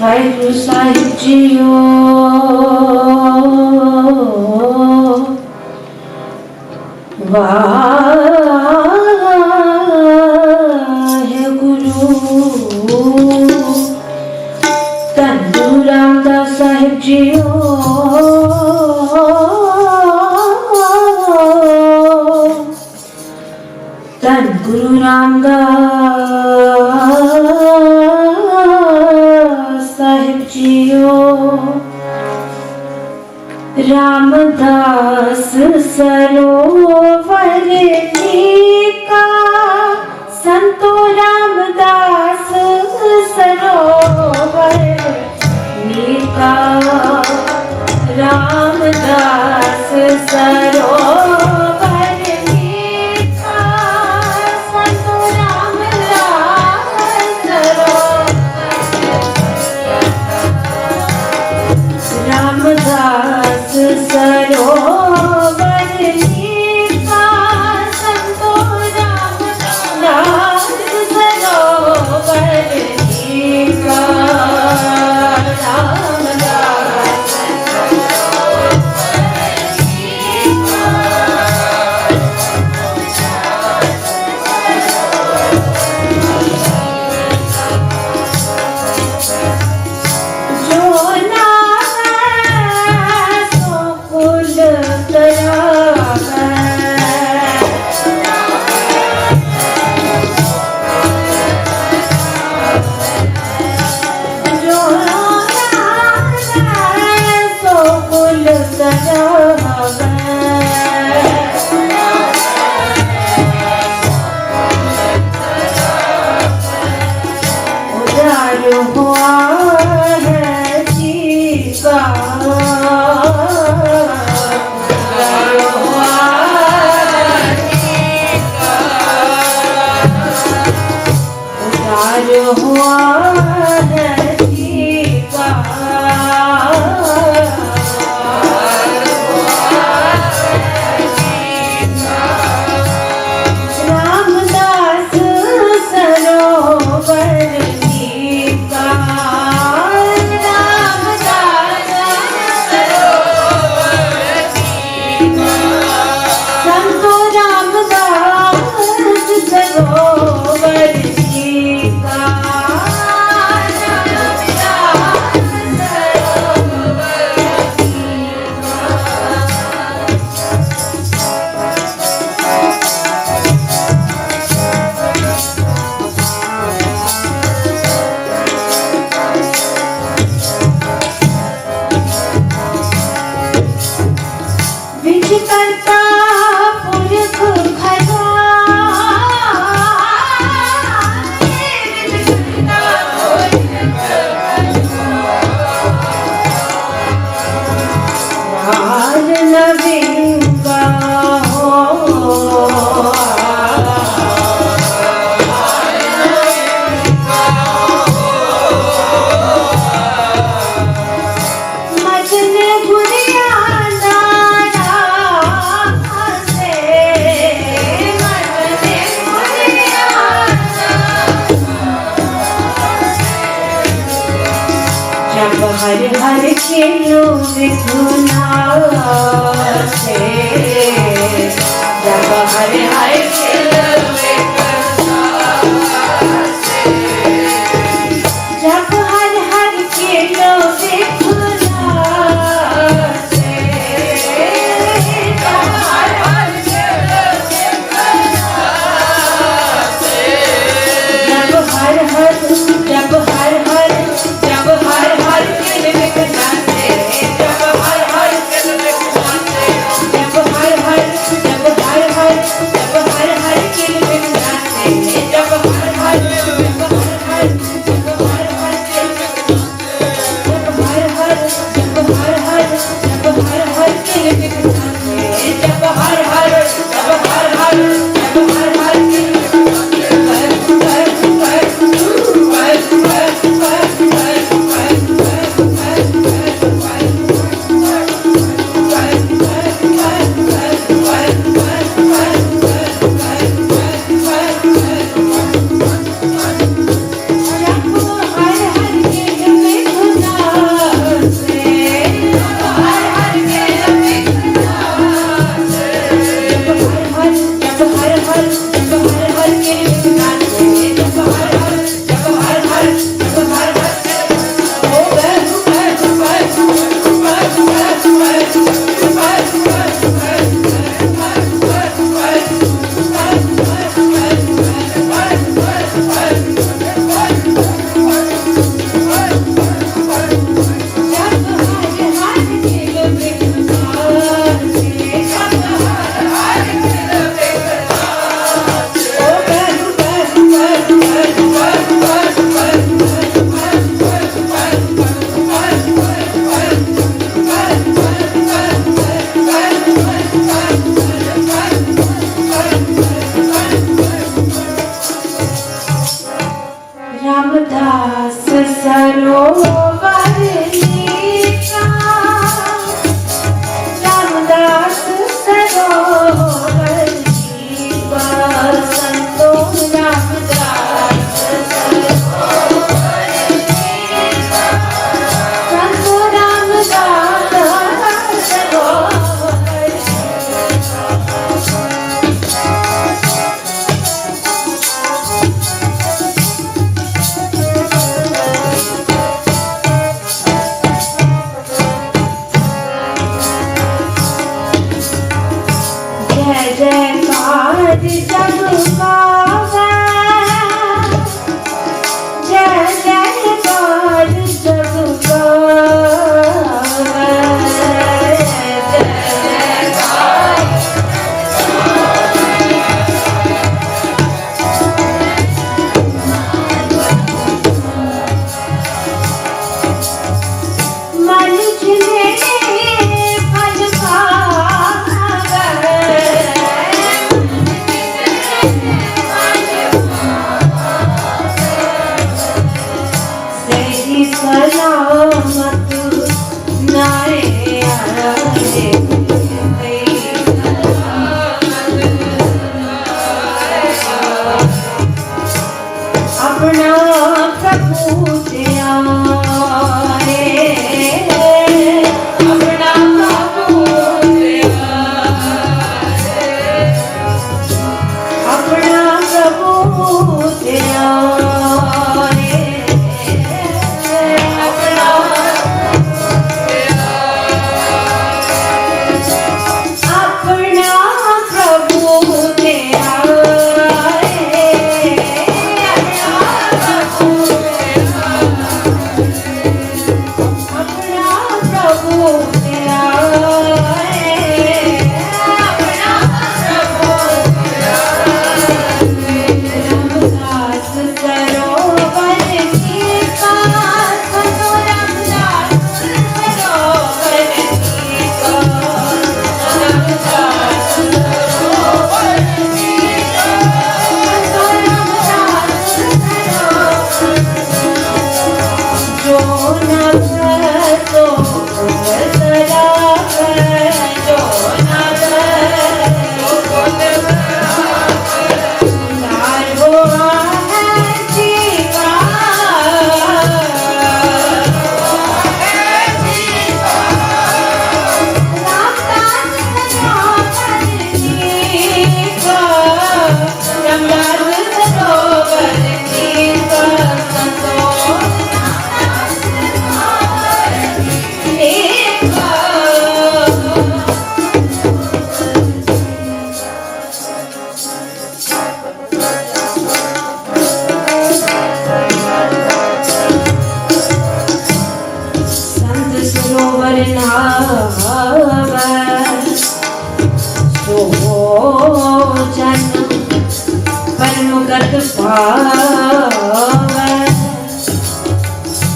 ਵਾਹਿਗੁਰੂ ਸਾਹਿਬ ਜੀਓ ਵਾਹਿਗੁਰੂ ਤੰਦੂ ਦਾ ਸਾਹਿਬ ਜੀਓ ਧੰਨ ਗੁਰੂ ਰਾਮਦਾਸ जियो रामदास सरोवर का संतो रामदास सरोवर का रामदास सरोवर الأهوال I'm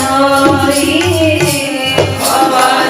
সপনারে বাবা